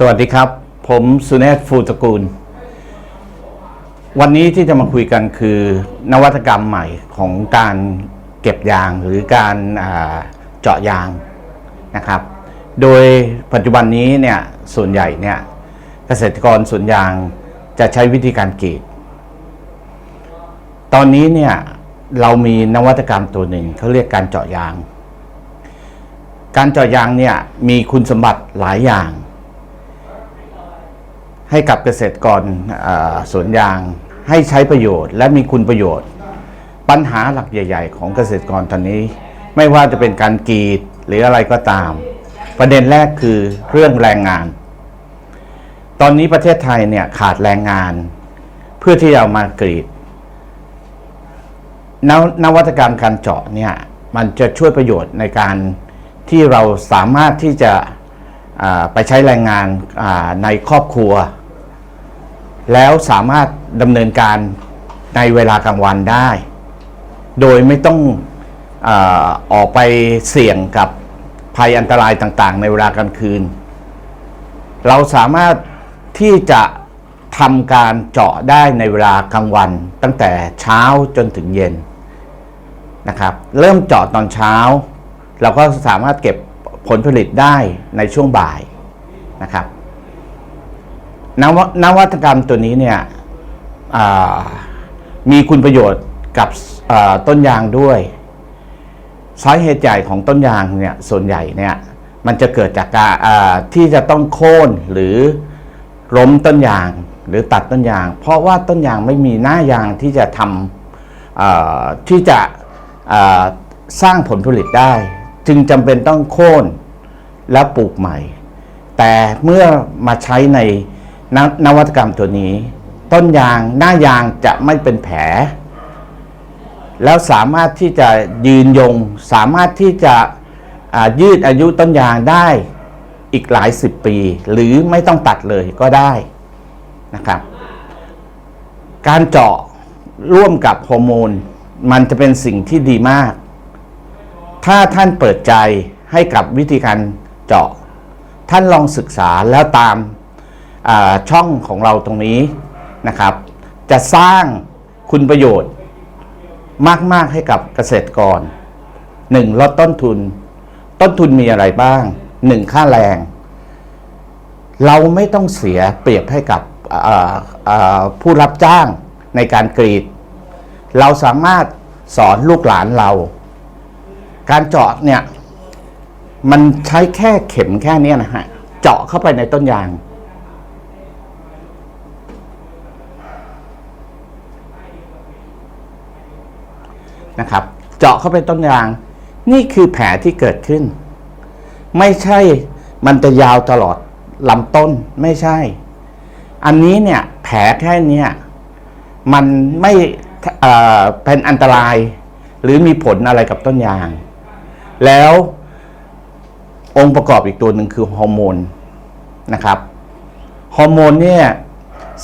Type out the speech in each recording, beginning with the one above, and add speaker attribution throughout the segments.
Speaker 1: สวัสดีครับ ผมสุเนศฟูตระกูล วันนี้ที่จะมาคุยกันคือนวัตกรรมใหม่ของการเก็บยางหรือการเจาะยางนะครับ โดยปัจจุบันนี้เนี่ยส่วนใหญ่เนี่ยเกษตรกรสวนยางจะใช้วิธีการกรีด ตอนนี้เนี่ยเรามีนวัตกรรมตัวหนึ่งเขาเรียกการเจาะยาง การเจาะยางเนี่ยมีคุณสมบัติหลายอย่าง ให้กับเกษตรกรเอ่อสวนยาง ให้ใช้ประโยชน์ และมีคุณประโยชน์ ปัญหาหลักใหญ่ ๆ ของเกษตรกรตอนนี้ ไม่ว่าจะเป็นการกรีดหรืออะไรก็ตาม ประเด็นแรกคือเรื่องแรงงาน ตอนนี้ประเทศไทยเนี่ยขาดแรงงาน เพื่อที่จะามากรีดนวนวัตกรรมการเจาะเนี่ยมันจะช่วยประโยชน์ในการที่เราสามารถที่จะ ไปใช้แรงงานในครอบครัว แล้วสามารถดำเนินการในเวลากลางวันได้ โดยไม่ต้องอออกไปเสี่ยงกับภัยอันตรายต่างๆ ในเวลากลางคืน เราสามารถที่จะทำการเจาะได้ในเวลากลางวัน ตั้งแต่เช้าจนถึงเย็นนะครับ เริ่มเจาะตอนเช้า เราก็สามารถเก็บ ผลผลิตได้ในช่วงบ่ายนะครับนวนวัตกรรมตัวนี้เนี่ยมีคุณประโยชน์กับต้นยางด้วยสาเหตุใหญ่ของต้นยางเนี่ยส่วนใหญ่เนี่ยมันจะเกิดจากการที่จะต้องโค่นหรือล้มต้นยางหรือตัดต้นยาง เพราะว่าต้นยางไม่มีหน้ายางที่จะทำที่จะสร้างผลผลิตได้ จึงจำเป็นต้องโค่นแล้วปลูกใหม่ แต่เมื่อมาใช้ในนนวัตกรรมตัวนี้ ต้นยางหน้ายางจะไม่เป็นแผล แล้วสามารถที่จะยืนยง สามารถที่จะยืดอายุต้นยางได้อีกหลายสิบปี หรือไม่ต้องตัดเลยก็ได้นะครับ การเจาะร่วมกับฮอร์โมน มันจะเป็นสิ่งที่ดีมาก ถ้าท่านเปิดใจให้กับวิธีการเจาะ ท่านลองศึกษาแล้วตามาช่องของเราตรงนี้นะครับ จะสร้างคุณประโยชน์มาก ๆ ให้กับเกษตรกร 1. ลดต้นทุน ต้นทุนมีอะไรบ้าง 1. ค่าแรง เราไม่ต้องเสียเปรียบให้กับผู้รับจ้างในการกรีด เราสามารถสอนลูกหลานเรา การเจาะเนี่ย มันใช้แค่เข็มแค่เนี้นะฮะ เจาะเข้าไปในต้นยาง นะครับ เจาะเข้าไปต้นยาง นี่คือแผลที่เกิดขึ้น ไม่ใช่มันจะยาวตลอดลำต้นไม่ใช่ อันนี้เนี่ย แผลแค่เนี้ยมันไม่เป็นอันตราย หรือมีผลอะไรกับต้นยาง แล้วองค์ประกอบอีกตัวหนึ่งคือฮอร์โมนนะครับฮอร์โมนเนี่ย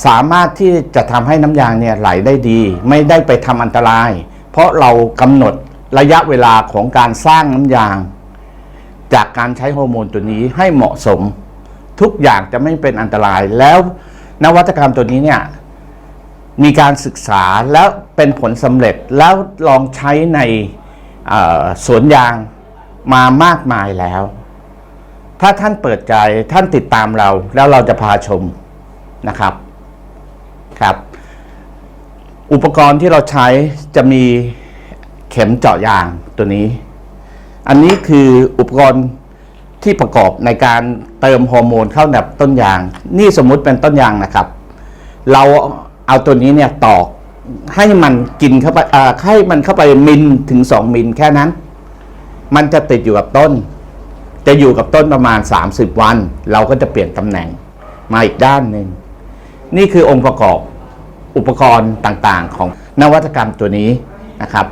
Speaker 1: สามารถที่จะทำให้น้ำยางเนี่ยไหลได้ดี ไม่ได้ไปทำอันตราย เพราะเรากำหนดระยะเวลาของการสร้างน้ำยาง จากการใช้ฮอร์โมนตัวนี้ให้เหมาะสม ทุกอย่างจะไม่เป็นอันตราย แล้วนวัตกรรมตัวนี้เนี่ยมีการศึกษาแล้วเป็นผลสำเร็จแล้วลองใช้ในสวนยาง มามากมายแล้ว ถ้าท่านเปิดใจท่านติดตามเรา แล้วเราจะพาชมนะครับครับ อุปกรณ์ที่เราใช้จะมีเข็มเจาะยางตัวนี้ อันนี้คืออุปกรณ์ที่ประกอบในการเติมฮอร์โมนเข้าในต้นยาง นี่สมมุติเป็นต้นยางนะครับ เราเอาตัวนี้เนี่ยตอกให้มันกินเข้าไปให้มันเข้าไปมิลถึง 2 มิลแค่นั้น มันจะติดอยู่กับต้น จะอยู่กับต้นประมาณ 30 วัน เราก็จะเปลี่ยนตำแหน่งมาอีกด้านหนึ่ง นี่คือองค์ประกอบอุปกรณ์ต่างๆ ของนวัตกรรมตัวนี้นะครับ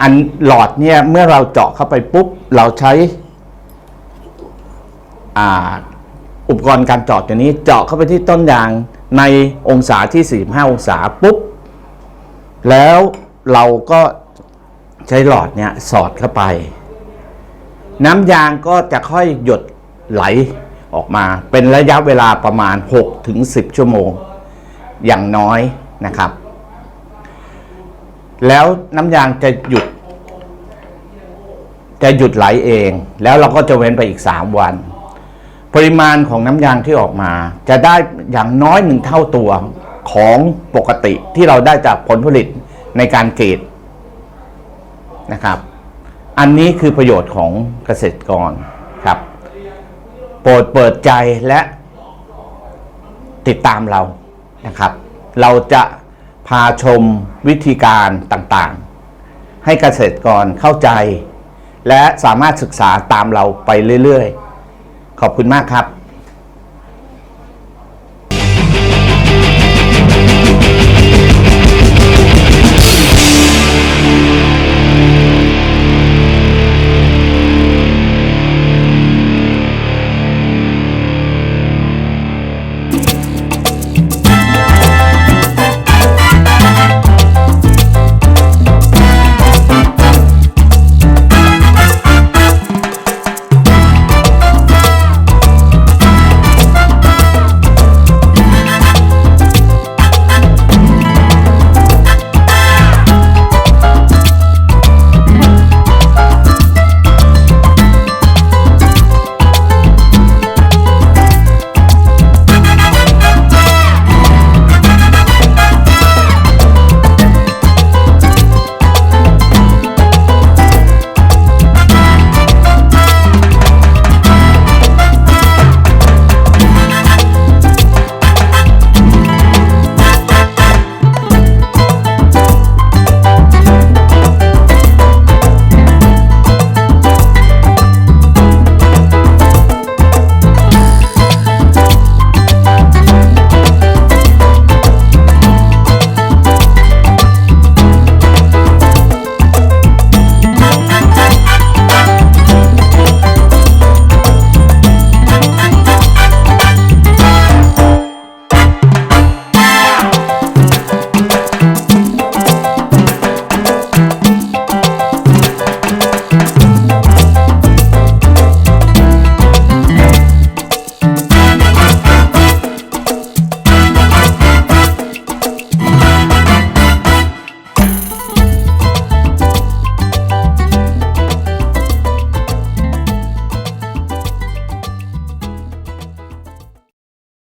Speaker 1: อันหลอดเนี่ยเมื่อเราเจาะเข้าไปปุ๊บ เราใช้อ,อุปกรณ์การเจาะตัวนี้เจาะเข้าไปที่ต้นยางในองศาที่ 45 องศาปุ๊บ แล้วเราก็ ใช้หลอดเนี่ยสอดเข้าไป น้ำยางก็จะค่อยหยดไหลออกมาเป็นระยะเวลาประมาณ 6 ถึง 10 ชั่วโมง อย่างน้อยนะครับ แล้วน้ำยางจะหยุด จะหยุดไหลเอง แล้วเราก็จะเว้นไปอีก 3 วัน ปริมาณของน้ำยางที่ออกมา จะได้อย่างน้อยหนึ่งเท่าตัวของปกติที่เราได้จากผลผลิตในการเกรด นะครับ อันนี้คือประโยชน์ของเกษตรกรครับ โปรดเปิดใจและติดตามเรานะครับ เราจะพาชมวิธีการต่างๆ ให้เกษตรกรเข้าใจ และสามารถศึกษาตามเราไปเรื่อยๆ ขอบคุณมากครับ